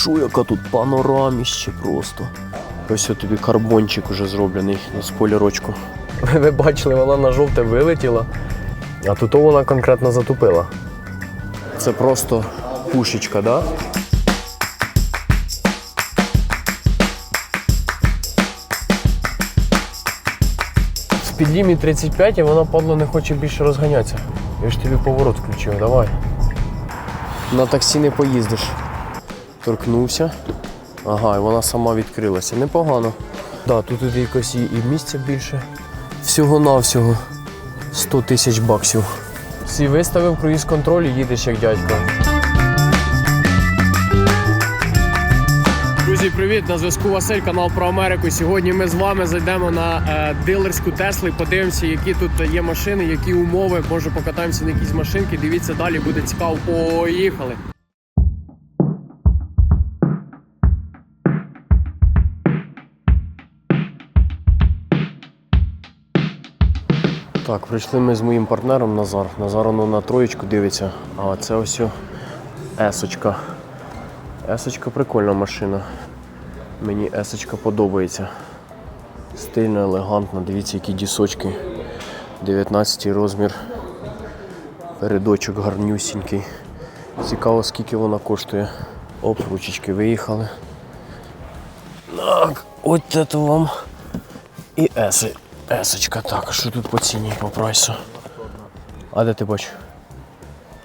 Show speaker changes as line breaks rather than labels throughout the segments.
що, яка тут панораміще просто. Ось тобі карбончик уже зроблений на спойлерочку. Ви бачили, вона на жовте вилетіла, а тут вона конкретно затупила. Це просто пушечка, да? В підлімі 35 і вона падло не хоче більше розганятися. Я ж тобі поворот включив, давай. На таксі не поїздиш. Торкнувся. Ага, і вона сама відкрилася. Непогано. Да, тут якось і, місця більше. Всього-навсього 100 тисяч баксів. Всі виставив круїз контроль і їдеш як дядько. Друзі, привіт! На зв'язку Василь, канал про Америку. Сьогодні ми з вами зайдемо на е, дилерську Теслу і подивимося, які тут є машини, які умови. Може покатаємося на якісь машинки. Дивіться далі, буде цікаво. Поїхали! Так, прийшли ми з моїм партнером Назар. Назар воно на троєчку дивиться, а це ось есочка. Есочка прикольна машина. Мені есочка подобається. Стильно, елегантно, дивіться, які дісочки. 19 розмір. Передочок гарнюсінький. Цікаво, скільки вона коштує. Оп, ручечки виїхали. Так, от це вам і еси. Есочка, так, а що тут по ціні по прайсу? А де ти бачиш?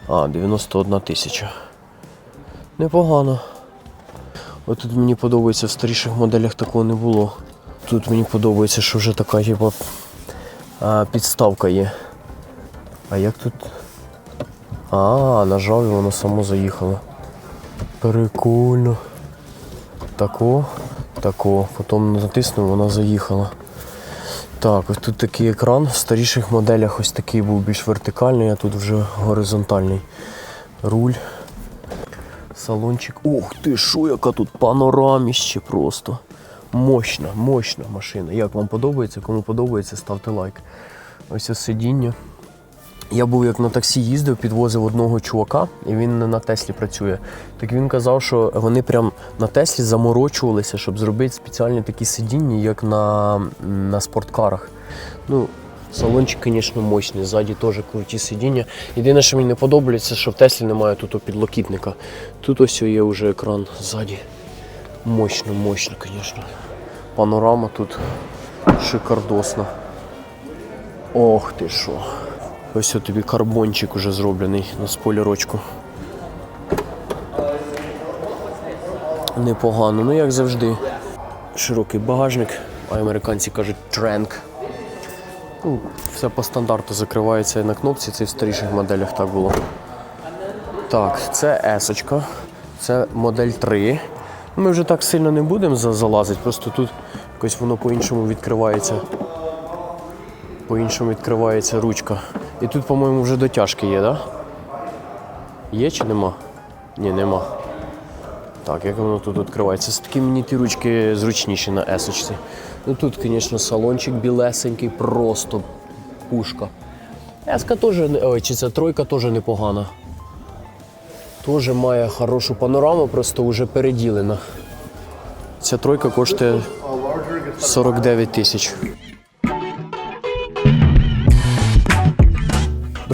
А, 91 тисяча. Непогано. От тут мені подобається в старіших моделях такого не було. Тут мені подобається, що вже така типу, підставка є. А як тут? А, нажав і воно само заїхало. Прикольно. Тако, тако. Потім натиснув, вона заїхала. Так, ось тут такий екран. В старіших моделях ось такий був більш вертикальний, а тут вже горизонтальний. Руль. Салончик. Ух ти, що, яка тут панораміще просто. Мощна, мощна машина. Як вам подобається? Кому подобається, ставте лайк. Ось ось сидіння. Я був як на таксі їздив, підвозив одного чувака, і він на Теслі працює. Так він казав, що вони прям на Теслі заморочувалися, щоб зробити спеціальні такі сидіння, як на, на спорткарах. Ну, салончик, звісно, мощний, ззаді теж круті сидіння. Єдине, що мені не подобається, що в Теслі немає тут підлокітника. Тут ось є вже екран ззаді. Мощно, мощно, звісно. Панорама тут шикардосна. Ох ти що. Ось тобі карбончик уже зроблений на спойлерочку. Непогано, ну як завжди. Широкий багажник, а американці кажуть тренк. Ну, все по стандарту закривається на кнопці, це в старіших моделях так було. Так, це есочка, це модель 3. Ми вже так сильно не будемо залазити, просто тут якось воно по-іншому відкривається. По-іншому відкривається ручка. І тут, по-моєму, вже дотяжки є, так? Да? Є чи нема? Ні, нема. Так, як воно тут відкривається? Все-таки мені ті ручки зручніші на есочці. Ну тут, звісно, салончик білесенький, просто пушка. Еска теж, ой, чи ця тройка теж непогана. Теж має хорошу панораму, просто вже переділена. Ця тройка коштує 49 тисяч.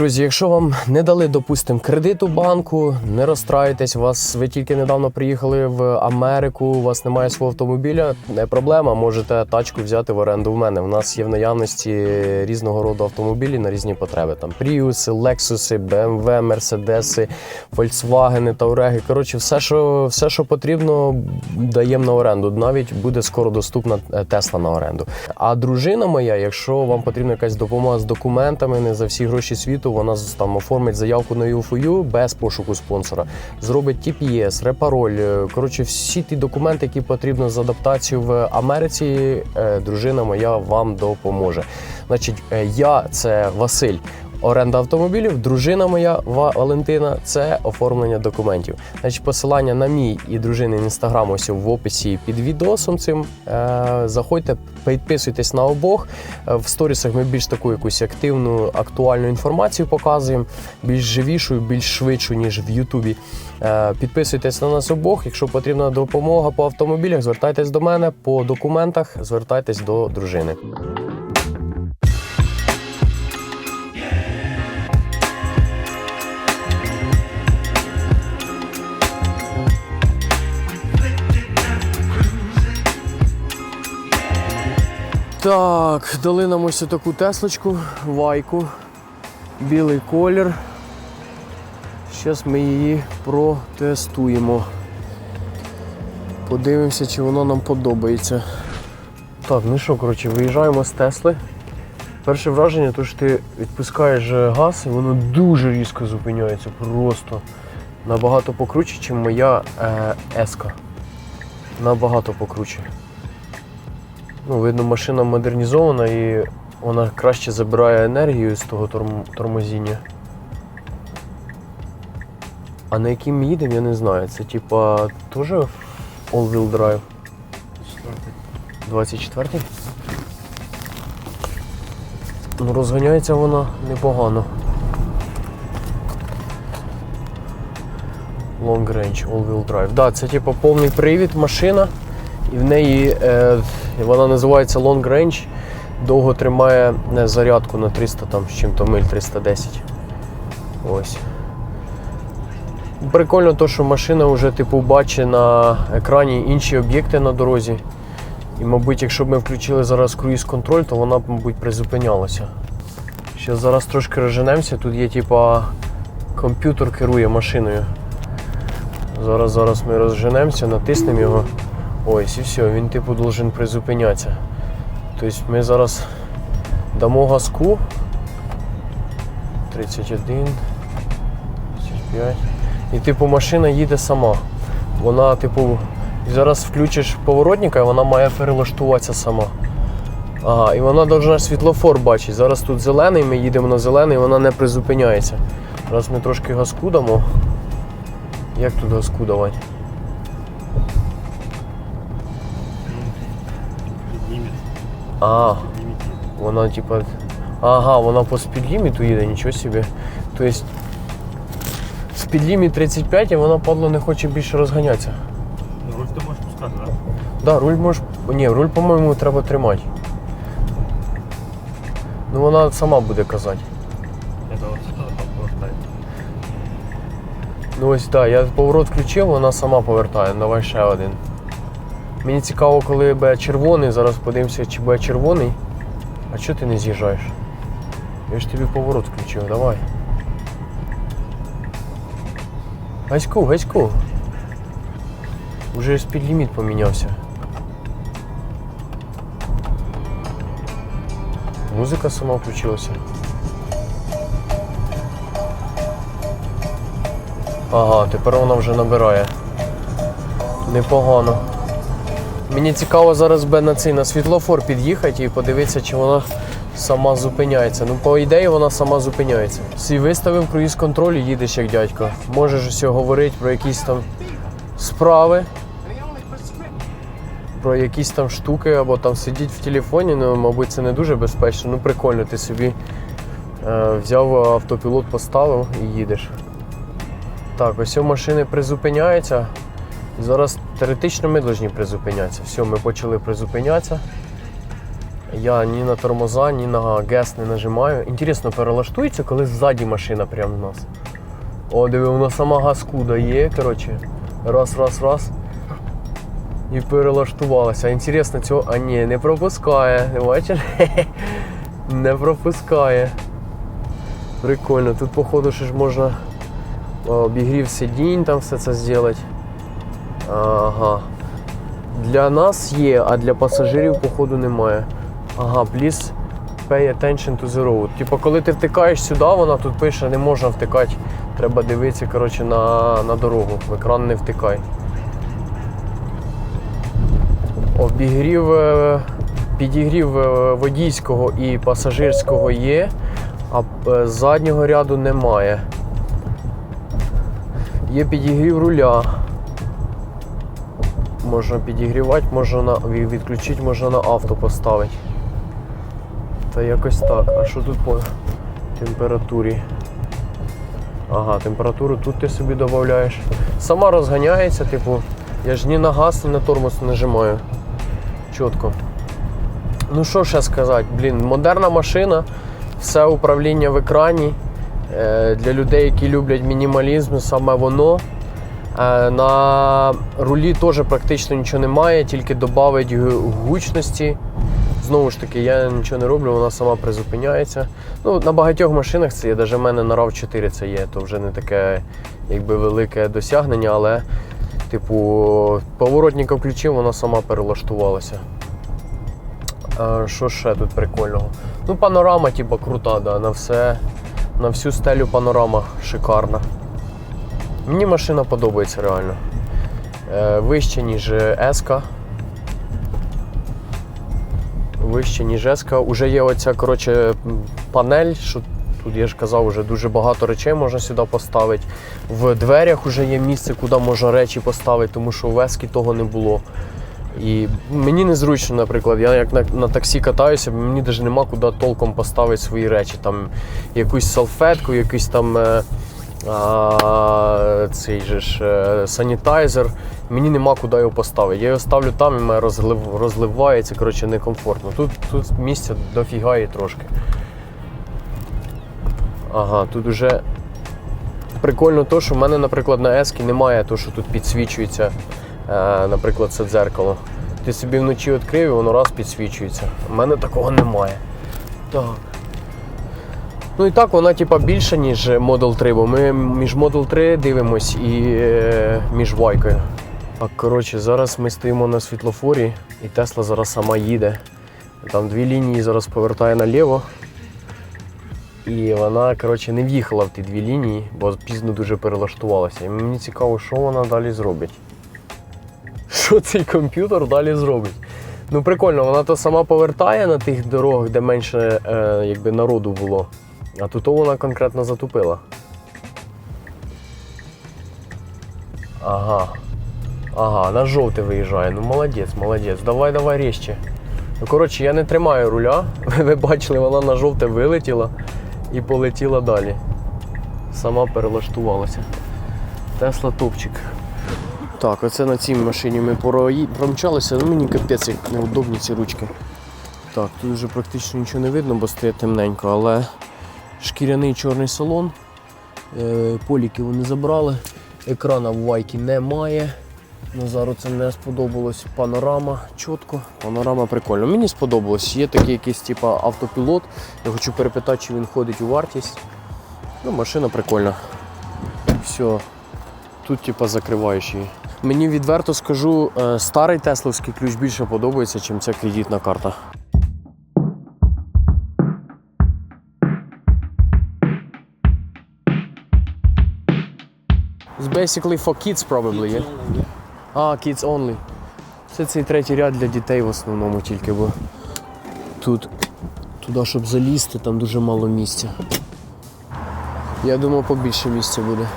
Друзі, якщо вам не дали, допустимо, кредит у банку, не розстраюйтесь, вас ви тільки недавно приїхали в Америку, у вас немає свого автомобіля, не проблема. Можете тачку взяти в оренду в мене. У нас є в наявності різного роду автомобілі на різні потреби. Там Пріуси, Лексуси, BMW, Мерседеси, Volkswagen, Тауреги. Коротше, все, що все, що потрібно, даємо на оренду. Навіть буде скоро доступна Тесла на оренду. А дружина моя, якщо вам потрібна якась допомога з документами, не за всі гроші світу, вона там оформить заявку на UFU без пошуку спонсора, зробить TPS, репароль. е, Коротше, всі ті документи, які потрібно з адаптацією в Америці, е, дружина моя вам допоможе. Значить, е, я це Василь. Оренда автомобілів. Дружина моя Ва- Валентина це оформлення документів. Значить, посилання на мій і дружини інстаграм ось в описі під відосом цим. Е, заходьте, підписуйтесь на обох. Е, В сторісах ми більш таку якусь активну, актуальну інформацію показуємо, більш живішу, більш швидшу, ніж в Ютубі. Е, Підписуйтесь на нас обох. Якщо потрібна допомога по автомобілях, звертайтесь до мене. По документах звертайтесь до дружини. Так, дали нам ось таку теслочку, вайку, білий колір. Зараз ми її протестуємо. Подивимося, чи воно нам подобається. Так, ну що, коротше, виїжджаємо з Тесли. Перше враження, то що ти відпускаєш е, газ і воно дуже різко зупиняється. Просто набагато покруче, ніж моя е, Еска. Набагато покруче. Ну, видно, машина модернізована і вона краще забирає енергію з того торм- тормозіння. А на яким їдемо, я не знаю. Це типа теж all-wheel drive? 24-й? Ну, розганяється вона непогано. Long range, all-wheel drive. Да, це типу повний привід машина, і в неї е, вона називається long range. Довго тримає е, зарядку на 300 там з чим-то миль 310. Ось. Прикольно то, що машина вже типу бачить на екрані інші об'єкти на дорозі. І, мабуть, якщо б ми включили зараз круїз контроль, то вона б, мабуть, призупинялася. Ще зараз трошки розженемося. Тут є типа комп'ютер керує машиною. Зараз зараз ми розженемося, натиснемо його. Ось і все, він типу должен призупинятися. Тобто ми зараз дамо газку. 31, 35. І типу машина їде сама. Вона, типу, зараз включиш поворотника, і вона має перелаштуватися сама. Ага, і вона должна світлофор бачити. Зараз тут зелений, ми їдемо на зелений, вона не призупиняється. Зараз ми трошки газку дамо. Як тут газку давати? А, вона типа. Ага, вона по спідліміту їде, нічого собі. Тобто спідліміт 35 і вона падло не хоче більше розганятися.
Ну, руль ти можеш пускати, так?
Да, руль може. Ні, руль, по-моєму, треба тримати. Ну вона сама буде казати.
Это вот это повертає.
Ну ось так, да, я поворот включив, вона сама повертає. Давай ще один. Мені цікаво, коли буде червоний, зараз подивимося, чи буде червоний. А чого ти не з'їжджаєш? Я ж тобі поворот включив, давай. Гаську, гаську. Уже спідліміт помінявся. Музика сама включилася. Ага, тепер вона вже набирає. Непогано. Мені цікаво зараз би на цей на світлофор під'їхати і подивитися, чи вона сама зупиняється. Ну, по ідеї, вона сама зупиняється. Свій виставив круїз контроль і їдеш як дядько. Можеш усе говорити про якісь там справи, про якісь там штуки, або там сидіти в телефоні, ну, мабуть, це не дуже безпечно. Ну, прикольно, ти собі е, взяв автопілот, поставив і їдеш. Так, ось у машини призупиняється. Зараз теоретично ми повинні призупинятися. Все, ми почали призупинятися. Я ні на тормоза, ні на гес не нажимаю. Інтересно, перелаштується, коли ззаді машина прямо в нас. О, диви, вона сама газку дає, коротше. Раз, раз, раз. І перелаштувалася. Інтересно, цього. А ні, не пропускає. Не бачиш? Не пропускає. Прикольно. Тут, походу, ще ж можна обігрів сидінь, там все це зробити. Ага. Для нас є, а для пасажирів, походу, немає. Ага, please pay attention to the road. Типа, коли ти втикаєш сюди, вона тут пише, не можна втикати. Треба дивитися коротше, на, на дорогу. В екран не втикай. Обігрів, е, підігрів е, водійського і пасажирського є, А е, заднього ряду немає. Є підігрів руля. Можна підігрівати, можна на відключити, можна на авто поставити. Та якось так. А що тут по температурі? Ага, температуру тут ти собі додаєш. Сама розганяється, типу, я ж ні на газ, ні на тормоз не нажимаю. Чітко. Ну що ще сказати, блін, модерна машина, все управління в екрані. Е, Для людей, які люблять мінімалізм, саме воно. Е, На рулі теж практично нічого немає, тільки додавить гучності. Знову ж таки, я нічого не роблю, вона сама призупиняється. Ну, на багатьох машинах це є, навіть в мене на rav 4 це є, то вже не таке якби, велике досягнення, але, типу, поворотника включив, вона сама перелаштувалася. А, що ще тут прикольного? Ну, панорама, типу, крута, да, на все, на всю стелю панорама шикарна. Мені машина подобається реально. Е, вище, ніж S. Вище, ніж S. Уже є оця коротше, панель, що тут я ж казав, вже дуже багато речей можна сюди поставити. В дверях вже є місце, куди можна речі поставити, тому що у Вескі того не було. І мені незручно, наприклад, я як на, на таксі катаюся, мені навіть нема куди толком поставити свої речі. Там якусь салфетку, якийсь там е, а, цей же ж е, санітайзер. Мені нема куди його поставити. Я його ставлю там і мене розлив, розливається, коротше, некомфортно. Тут, тут місця дофіга і трошки. Ага, тут уже прикольно то, що в мене, наприклад, на ескі немає того, що тут підсвічується, е, наприклад, це дзеркало. Ти собі вночі відкрив і воно раз підсвічується. У мене такого немає. Так. Ну і так, вона типа більша, ніж Model 3, бо ми між Model 3 дивимось і е, між Вайкою. Так, коротше, зараз ми стоїмо на світлофорі і Тесла зараз сама їде. Там дві лінії зараз повертає наліво. І вона, коротше, не в'їхала в ті дві лінії, бо пізно дуже перелаштувалася. І мені цікаво, що вона далі зробить. Що цей комп'ютер далі зробить? Ну, прикольно, вона то сама повертає на тих дорогах, де менше е, якби, народу було. А тут вона конкретно затупила. Ага. Ага, на жовте виїжджає. Ну молодець, молодець. Давай, давай ріжче. Ну, коротше, я не тримаю руля. Ви бачили, вона на жовте вилетіла і полетіла далі. Сама перелаштувалася. Тесла топчик. Так, оце на цій машині ми промчалися, ну мені капець як неудобні ці ручки. Так, тут вже практично нічого не видно, бо стає темненько, але шкіряний чорний салон. Е, Поліки вони забрали. Екрана в вайкі немає. Назару це не сподобалось. Панорама чітко. Панорама прикольно. Мені сподобалось. Є такий якийсь типу, автопілот. Я хочу перепитати, чи він входить у вартість. Ну, машина прикольна. Все. Тут типа закриваєш її. Мені відверто скажу, е, старий тесловський ключ більше подобається, ніж ця кредитна карта. Basically for kids probably, yeah? А, kids only. Це цей третій ряд для дітей в основному тільки, бо тут туди, щоб залізти, там дуже мало місця. Я думав, побільше місця буде.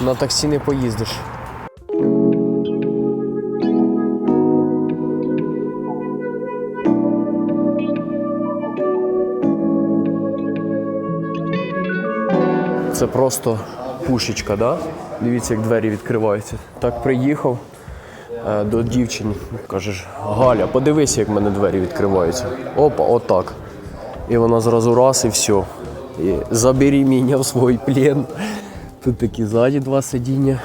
На таксі не поїздиш. Це просто пушечка, да? Дивіться, як двері відкриваються. Так приїхав е, до дівчини. Кажеш, Галя, подивися, як в мене двері відкриваються. Опа, отак. І вона зразу раз і все. І забери мене в свій плен. Тут такі ззаді два сидіння,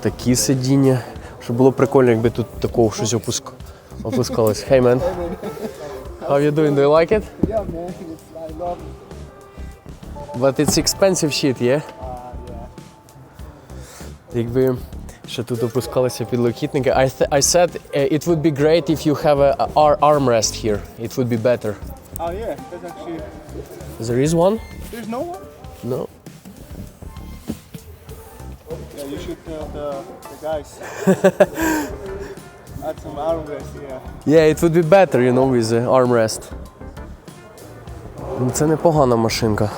такі сидіння. Щоб було прикольно, якби тут такого щось опуск... опускалось. Hey man. How you doing? Do you like it?
Yeah, man, it's, I love it.
But it's expensive shit, yeah?
Uh.
Якби ще тут опускалися підлокітники. I, th- I said uh, it would be great if you have a, a armrest here. It would be better.
Oh yeah, there's actually
There is one?
there's no one.
No.
Yeah, you should tell the the guys. Add some armrest, yeah.
Yeah, it would be better, you know, with the armrest. Ну, Це непогана машинка.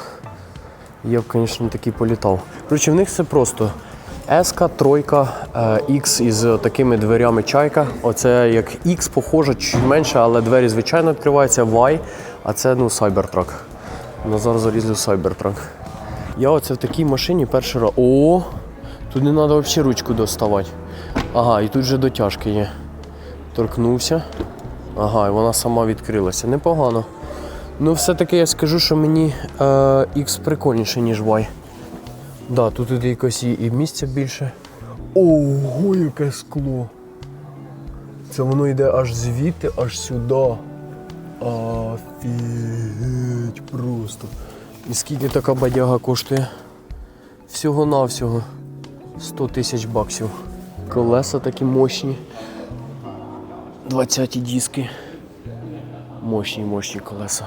Я б, звісно, такий політав. Коротше, в них все просто. S, тройка, е, X із такими дверями чайка. Оце як X похоже, чуть менше, але двері звичайно відкриваються. Y, а це ну, Cybertruck. Ну, зараз залізли в Cybertruck. Я оце в такій машині перший раз. О! Тут не треба взагалі ручку доставати. Ага, і тут вже дотяжки є. Торкнувся. Ага, і вона сама відкрилася. Непогано. Ну, все-таки я скажу, що мені е, X прикольніше, ніж Y. Да, тут іде якось і, і місця більше. Ого, яке скло. Це воно йде аж звідти, аж сюди. Офігеть просто. І скільки така бадяга коштує? Всього-навсього 100 тисяч баксів. Колеса такі мощні. 20 диски. Мощні, мощні колеса.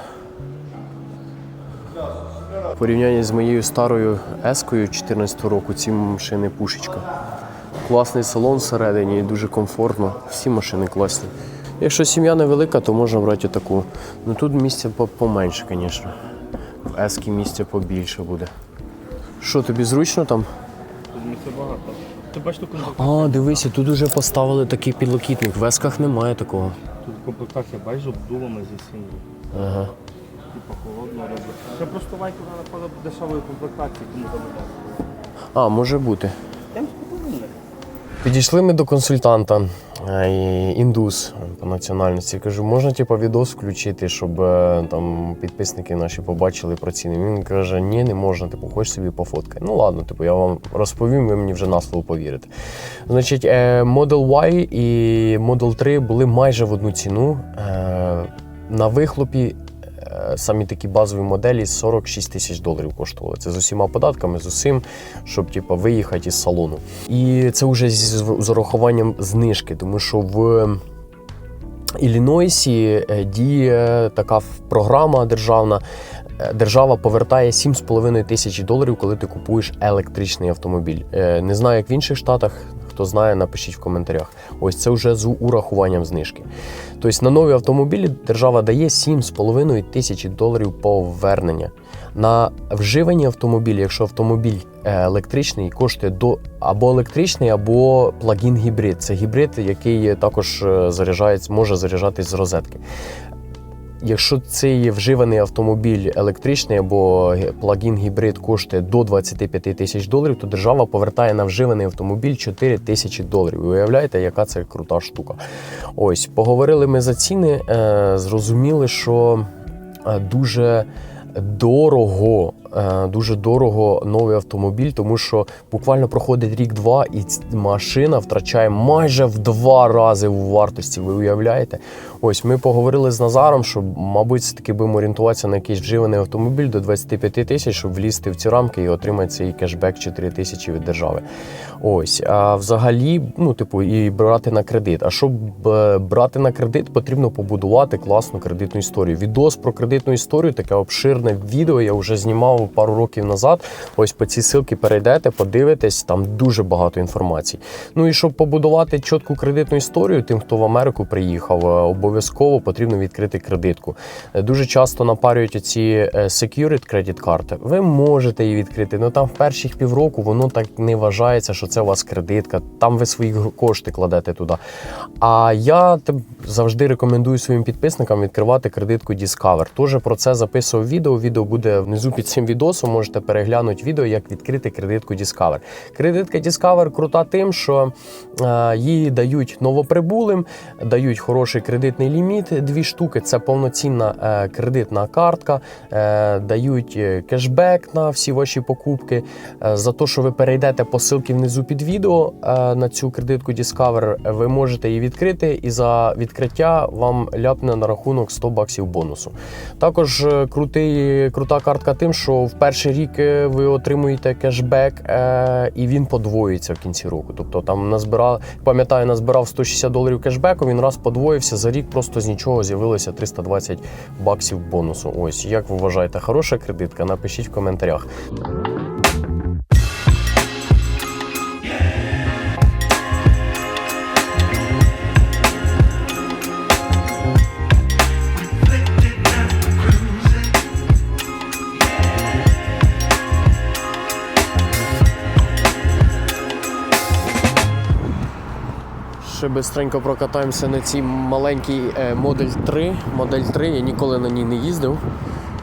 Порівнянні з моєю старою Ескою 14 року ці машини пушечка. Класний салон всередині дуже комфортно. Всі машини класні. Якщо сім'я невелика, то можна брати таку. Ну тут місця поменше, звісно. В Ескі місця побільше буде. Що, тобі зручно там?
Тут місця багато. Ти бачиш ту комплектацію?
А, дивися, тут уже поставили такий підлокітник. В Есках немає такого.
Тут комплектація, бачиш, обдулана зі синьою.
Ага.
Типа холодно робить. Це просто лайку напевно дешевої комплектації, тому забудемо.
А, може бути. Підійшли ми до консультанта, е, індус по національності. Кажу, можна типу, відос включити, щоб е, там підписники наші побачили про ціни. Він каже, ні, не можна, типу, хоч собі пофоткай. Ну ладно, типу, я вам розповім, ви мені вже на слово повірите. Значить, е, Model Y і Model 3 були майже в одну ціну. Е, На вихлопі самі такі базові моделі 46 тисяч доларів коштували. Це з усіма податками, з усім, щоб типу, виїхати із салону. І це вже з, урахуванням знижки, тому що в Іллінойсі е, діє така програма державна. Е, Держава повертає 7,5 тисяч доларів, коли ти купуєш електричний автомобіль. Е, Не знаю, як в інших штатах. Хто знає, напишіть в коментарях. Ось це вже з урахуванням знижки. Тобто на нові автомобілі держава дає 7,5 тисячі доларів повернення. На вживані автомобілі, якщо автомобіль е, електричний, коштує до або електричний, або плагін гібрид. Це гібрид, який також е, заряджається, може заряджатись з розетки. Якщо цей вживаний автомобіль електричний або плагін гібрид коштує до 25 тисяч доларів, то держава повертає на вживаний автомобіль 4 тисячі доларів. Ви уявляєте, яка це крута штука? Ось поговорили ми за ціни, е, зрозуміли, що е, дуже дорого, дуже дорого новий автомобіль, тому що буквально проходить рік-два, і машина втрачає майже в два рази в вартості. Ви уявляєте? Ось ми поговорили з Назаром, що, мабуть, все-таки будемо орієнтуватися на якийсь вживаний автомобіль до 25 тисяч, щоб влізти в ці рамки і отримати цей кешбек 4 тисячі від держави. Ось, а взагалі, ну, типу, і брати на кредит. А щоб е, брати на кредит, потрібно побудувати класну кредитну історію. Відос про кредитну історію, таке обширне відео я вже знімав пару років назад. Ось по цій ссылці перейдете, подивитесь, там дуже багато інформації. Ну і щоб побудувати чітку кредитну історію, тим, хто в Америку приїхав, е, обов'язково потрібно відкрити кредитку. Е, Дуже часто напарюють оці е, secured credit card. Ви можете її відкрити, але там в перших півроку воно так не вважається, що це у вас кредитка. Там ви свої кошти кладете туди. А я завжди рекомендую своїм підписникам відкривати кредитку Discover. Теж про це записував відео. Відео буде внизу під цим відосом. Можете переглянути відео, як відкрити кредитку Discover. Кредитка Discover крута тим, що е, її дають новоприбулим, дають хороший кредитний ліміт. Дві штуки. Це повноцінна е, кредитна картка, е, дають кешбек на всі ваші покупки. За те, що ви перейдете по ссылці внизу під відео на цю кредитку Discover, ви можете її відкрити, і за відкриття вам ляпне на рахунок 100 баксів бонусу. Також крутий, крута картка тим, що в перший рік е, ви отримуєте кешбек, е, і він подвоїться в кінці року. Тобто там назбирав, пам'ятаю, назбирав 160 доларів кешбеку, він раз подвоївся за рік, просто з нічого з'явилося 320 баксів бонусу. Ось як ви вважаєте, хороша кредитка? Напишіть в коментарях. Швидко прокатаємося на цій маленькій е, Модель 3. Модель 3, я ніколи на ній не їздив.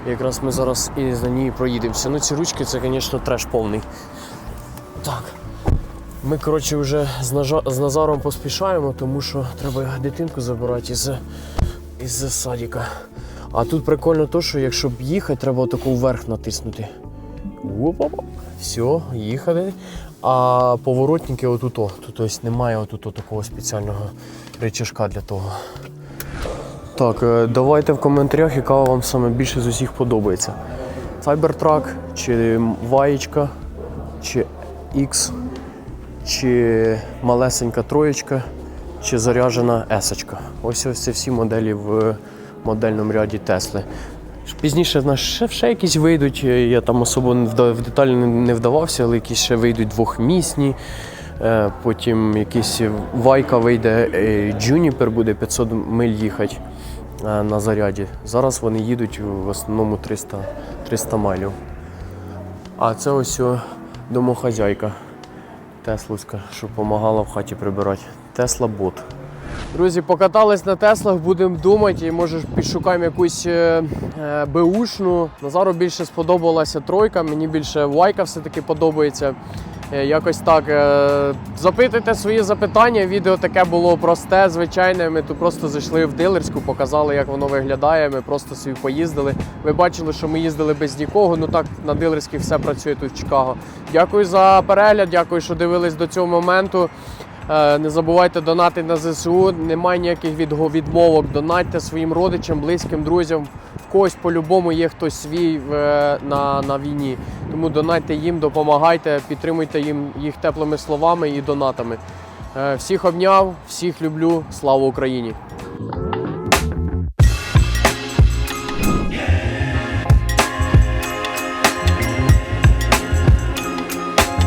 Якраз ми зараз і на ній проїдемося. Ну ці ручки це, звісно, треш повний. Так. Ми, коротше, вже з, Нажа- з Назаром поспішаємо, тому що треба дитинку забирати із, із садика. А тут прикольно то, що якщо б їхати, треба таку вверх натиснути. Оп-оп. Все, їхали. А поворотники отуто. Тут ось немає отуто такого спеціального речашка для того. Так, е, давайте в коментарях, яка вам саме більше з усіх подобається. Cybertruck, чи Ваєчка, чи X, чи малесенька троєчка, чи заряджена есочка. Ось ось це всі моделі в модельному ряді Тесли. Пізніше в ще, ще якісь вийдуть. е, Я там особо в деталі не- вдавався, але якісь ще вийдуть двохмісні. Е, Потім якийсь Вайка вийде, Juniper буде 500 миль їхати е, на заряді. Зараз вони їдуть в основному 300, 300 майлів. А це ось домохазяйка Тесловська, що допомагала в хаті прибирати. Тесла бот. Друзі, покатались на Теслах, будемо думати, і може підшукаємо якусь е, е, беушну. Назару більше сподобалася тройка, мені більше Вайка все-таки подобається. Е, якось так. Запитуйте свої запитання. Відео таке було просте, звичайне. Ми тут просто зайшли в дилерську, показали, як воно виглядає. Ми просто собі поїздили. Ви бачили, що ми їздили без нікого. Ну так на дилерській все працює тут в Чикаго. Дякую за перегляд, дякую, що дивились до цього моменту. Е, Не забувайте донати на ЗСУ. Немає ніяких відмовок. Донатьте своїм родичам, близьким, друзям. В когось по-любому є хтось свій е, на, на війні. Тому донатьте їм, допомагайте, підтримуйте їм їх теплими словами і донатами. Е, Всіх обняв, всіх люблю. Слава Україні!